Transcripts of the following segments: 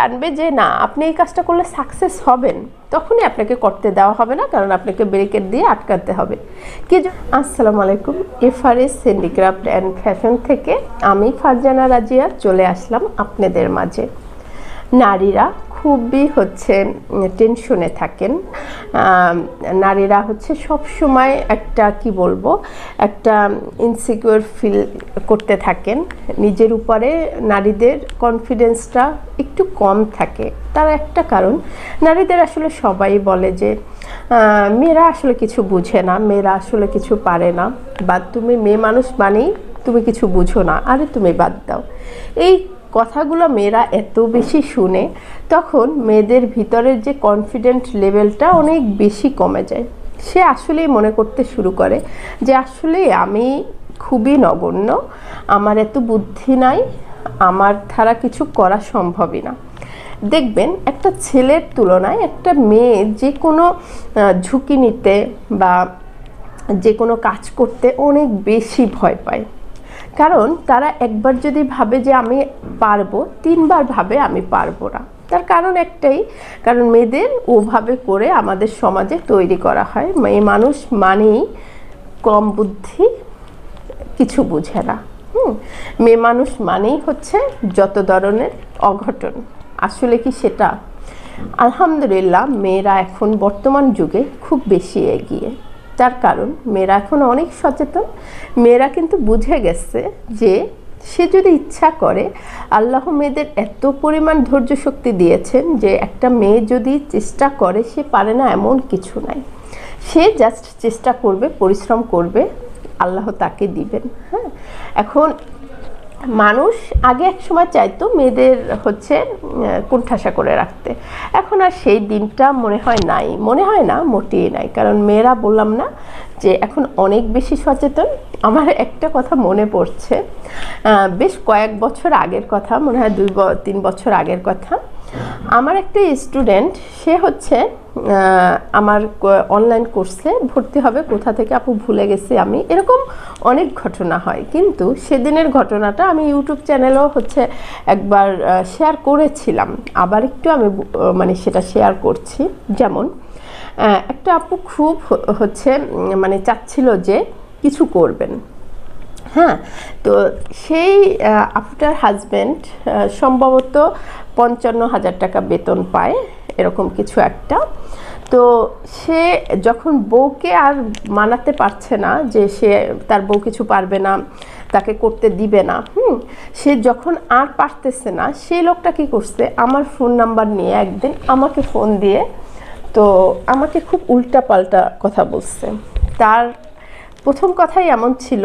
জানবে যে না, আপনি এই কাজটা করলে সাকসেস হবেন, তখনই আপনাকে করতে দেওয়া হবে না, কারণ আপনাকে ব্রেকেট দিয়ে আটকাতে হবে। কি আসসালামু আলাইকুম, এফআরএস হ্যান্ডিক্রাফট অ্যান্ড ফ্যাশন থেকে আমি ফারজানা রাজিয়া চলে আসলাম আপনাদের মাঝে। নারীরা খুবই হচ্ছে টেনশনে থাকেন। নারীরা হচ্ছে সব সময় একটা, কি বলব, একটা ইনসিকিউর ফিল করতে থাকেন। নিজের উপরে নারীদের কনফিডেন্সটা একটু কম থাকে। তার একটা কারণ, নারীদের আসলে সবাই বলে যে মেয়েরা আসলে কিছু বুঝে না, মেয়েরা আসলে কিছু পারে না। বা তুমি মেয়ে মানুষ মানেই তুমি কিছু বুঝো না, আরে তুমি বাদ দাও। এই কথাগুলো মেয়েরা এত বেশি শুনে, তখন মেয়েদের ভিতরের যে কনফিডেন্ট লেভেলটা অনেক বেশি কমে যায়। সে আসলেই মনে করতে শুরু করে যে আসলে আমি খুবই নগণ্য, আমার এত বুদ্ধি নাই, আমার দ্বারা কিছু করা সম্ভবই না। দেখবেন একটা ছেলের তুলনায় একটা মেয়ে যে কোনো ঝুঁকি নিতে বা যে কোনো কাজ করতে অনেক বেশি ভয় পায়। কারণ তারা একবার যদি ভাবে যে আমি পারব, তিনবার ভাবে আমি পারব না। তার কারণ একটাই, কারণ মেয়েদের ওভাবে করে আমাদের সমাজে তৈরি করা হয়। মেয়ে মানুষ মানেই কম বুদ্ধি, কিছু বুঝে না। হুম? মেয়ে মানুষ মানেই হচ্ছে যত ধরনের অঘটন। আসলে কি সেটা? আলহামদুলিল্লাহ, মেয়েরা এখন বর্তমান যুগে খুব বেশি এগিয়ে। তার কারণ মেয়েরা এখন অনেক সচেতন। মেয়েরা কিন্তু বুঝে গেছে যে সে যদি ইচ্ছা করে, আল্লাহ মেয়েদের এত পরিমাণ ধৈর্য শক্তি দিয়েছেন যে একটা মেয়ে যদি চেষ্টা করে, সে পারে না এমন কিছু নাই। সে জাস্ট চেষ্টা করবে, পরিশ্রম করবে, আল্লাহ তাকে দিবেন হ্যাঁ। এখন মানুষ আগে এক সময় চাইতো মেয়েদের হচ্ছে কুণ্ঠাসা করে রাখতে। এখন আর সেই দিনটা মনে হয় নাই। মনে হয় না, মোটেই নাই। কারণ মেয়েরা বললাম না যে এখন অনেক বেশি সচেতন। আমার একটা কথা মনে পড়ছে বেশ কয়েক বছর আগের কথা, মনে হয় দুই তিন বছর আগের কথা। আমার একটা স্টুডেন্ট, সে হচ্ছে আমার অনলাইন কোর্সে ভর্তি হবে, কোথা থেকে আপু ভুলে গেছি আমি। এরকম অনেক ঘটনা হয়। কিন্তু সেদিনের ঘটনাটা আমি ইউটিউব চ্যানেলেও হচ্ছে একবার শেয়ার করেছিলাম। আবার একটু আমি মানে সেটা শেয়ার করছি। যেমন একটা আপু খুব হচ্ছে মানে চাচ্ছিল যে কিছু করবেন। হ্যাঁ তো সেই আহ, আপুটার হাজব্যান্ড সম্ভবত পঞ্চান্ন হাজার টাকা বেতন পায় এরকম কিছু একটা। তো সে যখন বউকে আর মানাতে পারছে না যে সে তার বউ কিছু পারবে না তাকে করতে দিবে না হুম সে যখন আর পারতেছে না সেই লোকটা কি করছে? আমার ফোন নাম্বার নিয়ে একদিন আমাকে ফোন দিয়ে তো আমাকে খুব উল্টা পাল্টা কথা বলছে। তার প্রথম কথাই এমন ছিল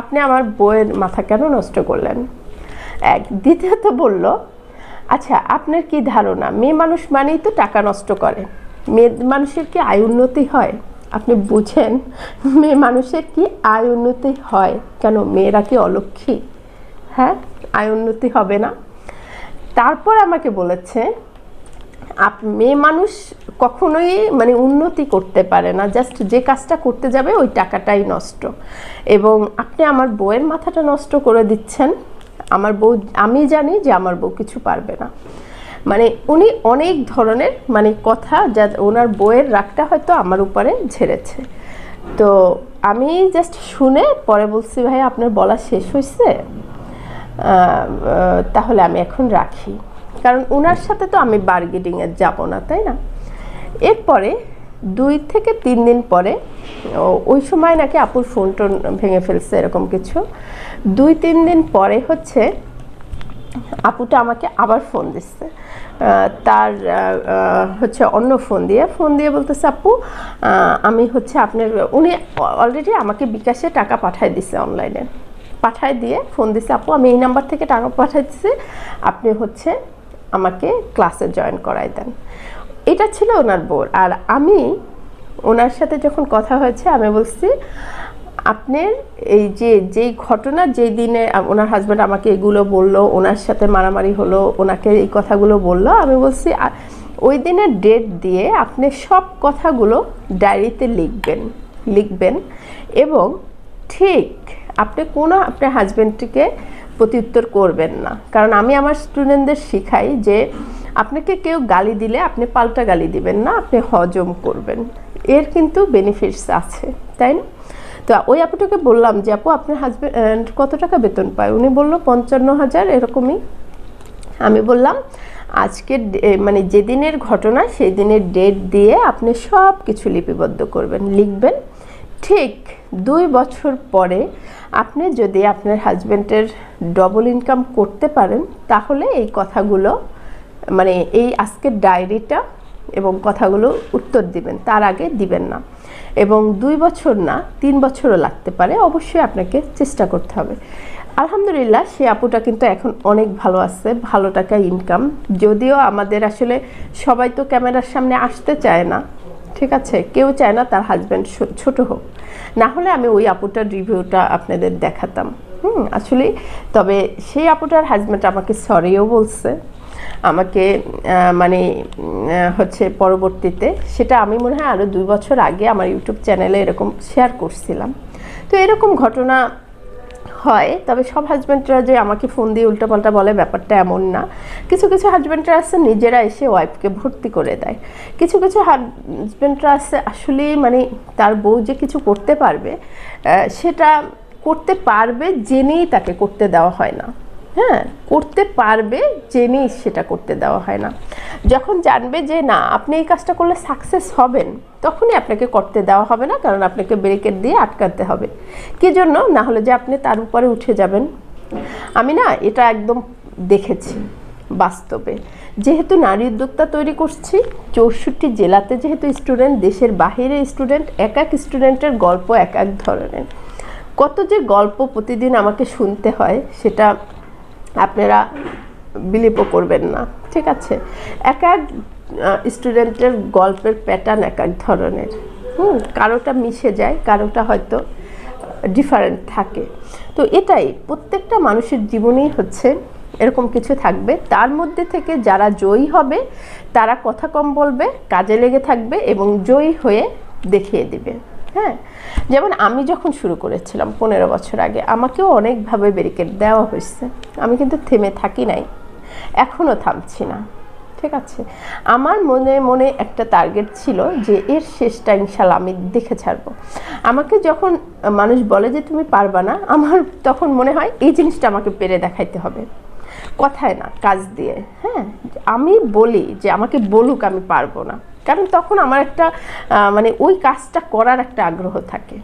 আপনি আমার বইয়ের মাথা কেন নষ্ট করলেন? এক। দ্বিতীয়ত বলল আচ্ছা আপনার কি ধারণা? মেয়ে মানুষ মানেই তো টাকা নষ্ট করে। মেয়ে মানুষের কি আয় উন্নতি হয়? আপনি বুঝেন, মেয়ে মানুষের কি আয় উন্নতি হয়? কেন মেয়েরা কি অলক্ষী? হ্যাঁ আয় উন্নতি হবে না? তারপর আমাকে বলেছে আপ মেয়ে মানুষ কখনোই মানে উন্নতি করতে পারে না। জাস্ট যে কাজটা করতে যাবে, ওই টাকাটাই নষ্ট। এবং আপনি আমার বউয়ের মাথাটা নষ্ট করে দিচ্ছেন। আমার বউ, আমি জানি যে আমার বউ কিছু পারবে না। মানে উনি অনেক ধরনের মানে কথা যা ওনার বউয়ের রাগটা হয়তো আমার উপরে ঝেড়েছে। তো আমি জাস্ট শুনে পরে বলছি, ভাই, আপনার বলা শেষ হয়েছে তাহলে আমি এখন রাখি। কারণ ওনার সাথে তো আমি বার্গেনিংয়ে যাব না, তাই না? এরপরে দুই থেকে তিন দিন পরে ওই সময় নাকি আপুর ফোন টোন ভেঙে ফেলছে এরকম কিছু। দুই, তিন দিন পরে হচ্ছে আপুটা আমাকে আবার ফোন দিচ্ছে। তার হচ্ছে অন্য ফোন দিয়ে। ফোন দিয়ে বলতেছে, আপু আমি হচ্ছে আপনার, উনি অলরেডি আমাকে বিকাশে টাকা পাঠায় দিছে অনলাইনে পাঠায় দিয়ে ফোন দিছে, আপু, আমি এই নাম্বার থেকে টাকা পাঠাই দিচ্ছি আপনি হচ্ছে আমাকে ক্লাসে জয়েন করাই দেন। এটা ছিল ওনার বোর। আর আমি ওনার সাথে যখন কথা হয়েছে, আমি বলছি, আপনার এই যে, যেই ঘটনা, যেই দিনে ওনার হাজব্যান্ড আমাকে এগুলো বলল, ওনার সাথে মারামারি হলো, ওনাকে এই কথাগুলো বলল, আমি বলছি ওই দিনের ডেট দিয়ে আপনি সব কথাগুলো ডায়েরিতে লিখবেন লিখবেন এবং ঠিক আপনি কোনো আপনার হাজব্যান্ডটিকে প্রত্যুত্তর করবেন না। কারণ আমি আমার স্টুডেন্টদের শিখাই যে আপনাকে কেউ গালি দিলে আপনি পাল্টা গালি দিবেন না, আপনি হজম করবেন। এর কিন্তু বেনিফিটস আছে, তাই না? তো ওই আপুটাকে বললাম যে, আপু, আপনার হাজব্যান্ড কত টাকা বেতন পায়? উনি বলল, পঞ্চান্ন হাজার, এরকমই। আমি বললাম, আজকের মানে যেদিনের ঘটনা সেই দিনের ডেট দিয়ে আপনি সব কিছু লিপিবদ্ধ করবেন, লিখবেন। ঠিক দুই বছর পরে আপনি যদি আপনার হাজব্যান্ডের ডবল ইনকাম করতে পারেন, তাহলে এই কথাগুলো মানে এই আজকের ডায়েরিটা এবং কথাগুলো উত্তর দিবেন, তার আগে দিবেন না। এবং দুই বছর না, তিন বছরও লাগতে পারে, অবশ্যই আপনাকে চেষ্টা করতে হবে। আলহামদুলিল্লাহ, সে আপুটা কিন্তু এখন অনেক ভালো আছে, ভালো টাকা ইনকাম যদিও আমাদের আসলে সবাই তো ক্যামেরার সামনে আসতে চায় না ঠিক আছে, কেউ চায় না তার হাজব্যান্ড ছোট হোক। না হলে আমি ওই আপুটার রিভিউটা আপনাদের দেখাতাম। হুম, আসলে তবে সেই আপুটার হাজব্যান্ড আমাকে সরিও বলছে। আমাকে মানে হচ্ছে পরবর্তীতে সেটা আমি মনে হয় আরও দুই বছর আগে আমার ইউটিউব চ্যানেলে এরকম শেয়ার করছিলাম। তো এরকম ঘটনা হয়, তবে সব হাজব্যান্ডরা যে আমাকে ফোন দিয়ে উল্টোপাল্টা বলে ব্যাপারটা এমন না। কিছু কিছু হাজব্যান্ডরা আছে, নিজেরা এসে ওয়াইফকে ভর্তি করে দেয়। কিছু কিছু হাজব্যান্ডরা আছে আসলেই মানে তার বউ যে কিছু করতে পারবে সেটা করতে পারবে, জেনেই তাকে করতে দেওয়া হয় না। হ্যাঁ করতে পারবে জেনেই সেটা করতে দেওয়া হয় না। যখন জানবে যে না, আপনি এই কাজটা করলে সাকসেস হবেন, তখনই আপনাকে করতে দেওয়া হবে না, কারণ আপনাকে ব্রেকেট দিয়ে আটকাতে হবে। কি জন্য? না হলে যে আপনি তার উপরে উঠে যাবেন। আমি না এটা একদম দেখেছি বাস্তবে। যেহেতু নারী উদ্যোক্তা তৈরি করছি, চৌষট্টি জেলাতে যেহেতু স্টুডেন্ট দেশের বাহিরে স্টুডেন্ট এক এক স্টুডেন্টের গল্প এক এক ধরনের। কত যে গল্প প্রতিদিন আমাকে শুনতে হয়, সেটা আপনারা বিলিপও করবেন না। ঠিক আছে? এক এক স্টুডেন্টের গল্পের প্যাটার্ন এক এক ধরনের। হুম, কারোটা মিশে যায়, কারোটা হয়তো ডিফারেন্ট থাকে। তো এটাই, প্রত্যেকটা মানুষের জীবনেই হচ্ছে এরকম কিছু থাকবে। তার মধ্যে থেকে যারা জয়ী হবে, তারা কথা কম বলবে, কাজে লেগে থাকবে এবং জয়ী হয়ে দেখিয়ে দিবে। হ্যাঁ? যেমন আমি যখন শুরু করেছিলাম পনেরো বছর আগে, আমাকেও অনেকভাবে ব্যারিকেড দেওয়া হয়েছে। আমি কিন্তু থেমে থাকি নাই। এখনও থামছি না। ঠিক আছে? আমার মনে মনে একটা টার্গেট ছিল যে এর শেষটা ইনশাল্লাহ আমি দেখে ছাড়বো। আমাকে যখন মানুষ বলে যে তুমি পারবা না, আমার তখন মনে হয় এই জিনিসটা আমাকে পেরে দেখাইতে হবে। কথায় না, কাজ দিয়ে। হ্যাঁ? আমি বলি যে আমাকে বলুক আমি পারব না। কারণ তখন আমার একটা মানে ওই কাজটা করার একটা আগ্রহ থাকে।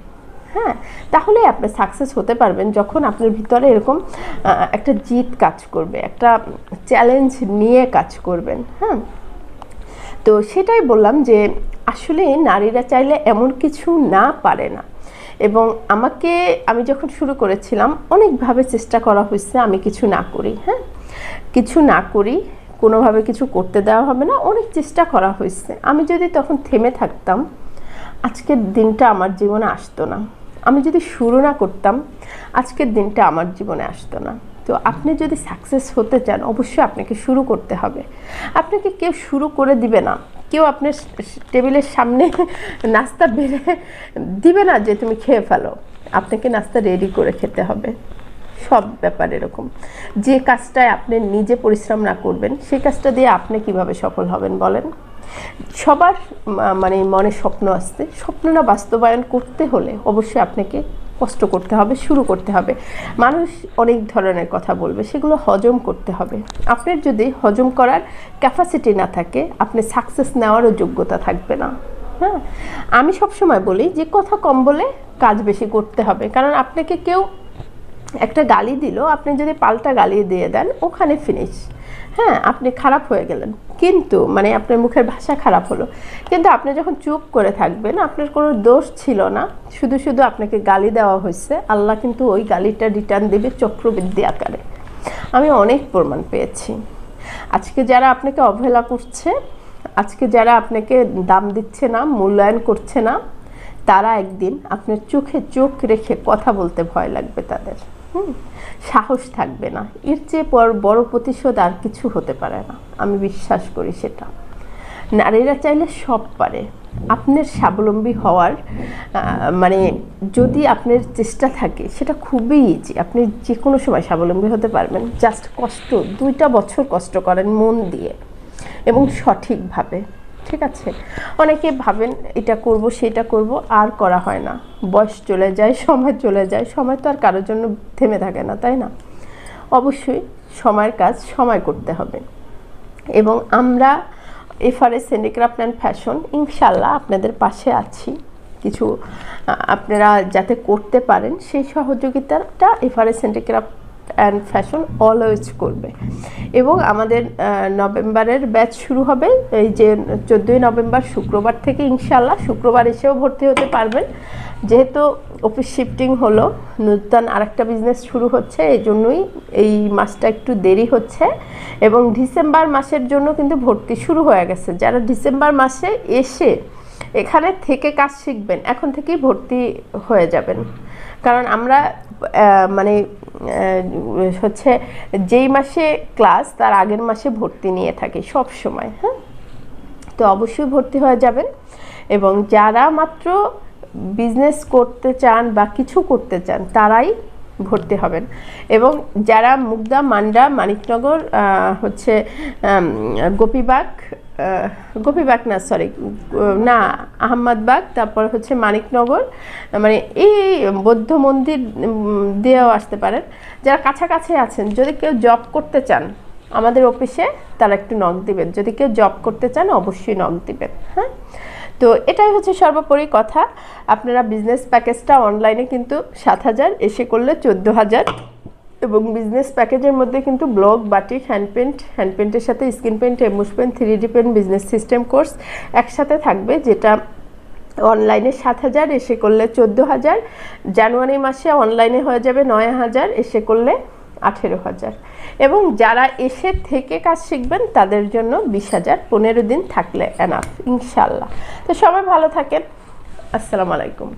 হ্যাঁ? তাহলে আপনি সাকসেস হতে পারবেন যখন আপনার ভিতরে এরকম একটা জিত কাজ করবে, একটা চ্যালেঞ্জ নিয়ে কাজ করবেন হ্যাঁ? তো সেটাই বললাম যে, আসলে নারীরা চাইলে এমন কিছু না পারে না। এবং আমাকে, আমি যখন শুরু করেছিলাম, অনেকভাবে চেষ্টা করা হয়েছে আমি কিছু না করি হ্যাঁ? কিছু না করি কোনোভাবে কিছু করতে দেওয়া হবে না, অনেক চেষ্টা করা হয়েছে। আমি যদি তখন থেমে থাকতাম, আজকের দিনটা আমার জীবনে আসতো না। আমি যদি শুরু না করতাম, আজকের দিনটা আমার জীবনে আসতো না। তো আপনি যদি সাকসেস হতে চান, অবশ্যই আপনাকে শুরু করতে হবে। আপনাকে কেউ শুরু করে দিবে না। কেউ আপনার টেবিলের সামনে নাস্তা বেড়ে দিবে না যে তুমি খেয়ে ফেলো। আপনাকে নাস্তা রেডি করে খেতে হবে। সব ব্যাপার এরকম। যে কাজটায় আপনি নিজে পরিশ্রম না করবেন, সেই কাজটা দিয়ে আপনি কীভাবে সফল হবেন বলেন? সবার মানে মনে স্বপ্ন আসতে স্বপ্নটা বাস্তবায়ন করতে হলে অবশ্যই আপনাকে কষ্ট করতে হবে, শুরু করতে হবে। মানুষ অনেক ধরনের কথা বলবে, সেগুলো হজম করতে হবে। আপনার যদি হজম করার ক্যাপাসিটি না থাকে, আপনি সাকসেস নেওয়ারও যোগ্যতা থাকবে না। হ্যাঁ? আমি সবসময় বলি যে কথা কম বলে কাজ বেশি করতে হবে। কারণ আপনাকে কেউ একটা গালি দিল, আপনি যদি পাল্টা গালি দিয়ে দেন, ওখানে ফিনিশ হ্যাঁ আপনি খারাপ হয়ে গেলেন। কিন্তু মানে আপনার মুখের ভাষা খারাপ হলো। কিন্তু আপনি যখন চুপ করে থাকবেন, আপনার কোনো দোষ ছিল না। শুধু শুধু আপনাকে গালি দেওয়া হয়েছে। আল্লাহ কিন্তু ওই গালিটা রিটার্ন দেবে চক্রবৃদ্ধি আকারে। আমি অনেক প্রমাণ পেয়েছি। আজকে যারা আপনাকে অবহেলা করছে, আজকে যারা আপনাকে দাম দিচ্ছে না, মূল্যায়ন করছে না, তারা একদিন আপনার চোখে চোখ রেখে কথা বলতে ভয় লাগবে তাদের। হুম, সাহস থাকবে না। এর চেয়ে পর বড় প্রতিশোধ আর কিছু হতে পারে না। আমি বিশ্বাস করি সেটা। নারীরা চাইলে সব পারে। আপনার স্বাবলম্বী হওয়ার মানে যদি আপনার চেষ্টা থাকে, সেটা খুবই ইজি আপনি যে কোনো সময় স্বাবলম্বী হতে পারবেন। জাস্ট কষ্ট, দুইটা বছর কষ্ট করেন মন দিয়ে এবং সঠিকভাবে। ঠিক আছে? অনেকে ভাবেন এটা করব, সেটা করব, আর করা হয় না। বয়স চলে যায়, সময় চলে যায়, সময় তো আর কারোর জন্য থেমে থাকে না, তাই না? অবশ্যই সময়ের কাজ সময় করতে হবে। এবং আমরা এফআরএস হ্যান্ডিক্রাফট অ্যান্ড ফ্যাশন ইনশাল্লাহ আপনাদের পাশে আছি। কিছু আপনারা যাতে করতে পারেন সেই সহযোগিতাটা FRS handicraft and fashion always করবে। এবং আমাদের নভেম্বরের ব্যাচ শুরু হবে, এই যে চোদ্দোই নভেম্বর শুক্রবার থেকে ইনশাল্লাহ শুক্রবার এসেও ভর্তি হতে পারবেন। যেহেতু অফিস শিফটিং হলো, নূতন আরেকটা বিজনেস শুরু হচ্ছে, এই জন্যই এই মাসটা একটু দেরি হচ্ছে। এবং ডিসেম্বর মাসের জন্য কিন্তু ভর্তি শুরু হয়ে গেছে। যারা ডিসেম্বর মাসে এসে এখানে থেকে কাজ শিখবেন, এখন থেকেই ভর্তি হয়ে যাবেন। কারণ আমরা মানে হচ্ছে যেই মাসে ক্লাস তার আগের মাসে ভর্তি নিয়ে থাকি সব সময় হ্যাঁ? তো অবশ্যই ভর্তি হয়ে যাবেন এবং যারা মাত্র বিজনেস করতে চান বা কিছু করতে চান, তারাই ভর্তি হবেন। এবং যারা মুগদা, মান্ডা, মানিকনগর হচ্ছে গোপীবাগ গোপীবাগ না সরি না আহমদবাগ তারপর হচ্ছে মানিকনগর মানে এই বৌদ্ধ মন্দির দিয়েও আসতে পারেন। যারা কাছাকাছি আছেন, যদি কেউ জব করতে চান, আমাদের অফিসে তারা একটু নক দিবেন। যদি কেউ জব করতে চান, অবশ্যই নক দিবেন হ্যাঁ? তো এটাই হচ্ছে সর্বোপরি কথা। আপনারা বিজনেস প্যাকেজটা অনলাইনে কিন্তু সাত হাজার, এসে করলে চোদ্দ হাজার। এবং বিজনেস প্যাকেজের মধ্যে কিন্তু block batik hand paint hand পেন্টের সাথে skin paint emboss paint three D paint business system course একসাথে থাকবে, যেটা অনলাইনে সাত হাজার, এসে করলে চোদ্দ হাজার। জানুয়ারি মাসে অনলাইনে হয়ে যাবে নয় হাজার, এসে করলে আঠেরো হাজার। এবং যারা এসে থেকে কাজ শিখবেন, তাদের জন্য বিশ হাজার, পনেরো দিন থাকলে এনাফ ইনশাল্লাহ। তো সবাই ভালো থাকেন। আসসালামু আলাইকুম।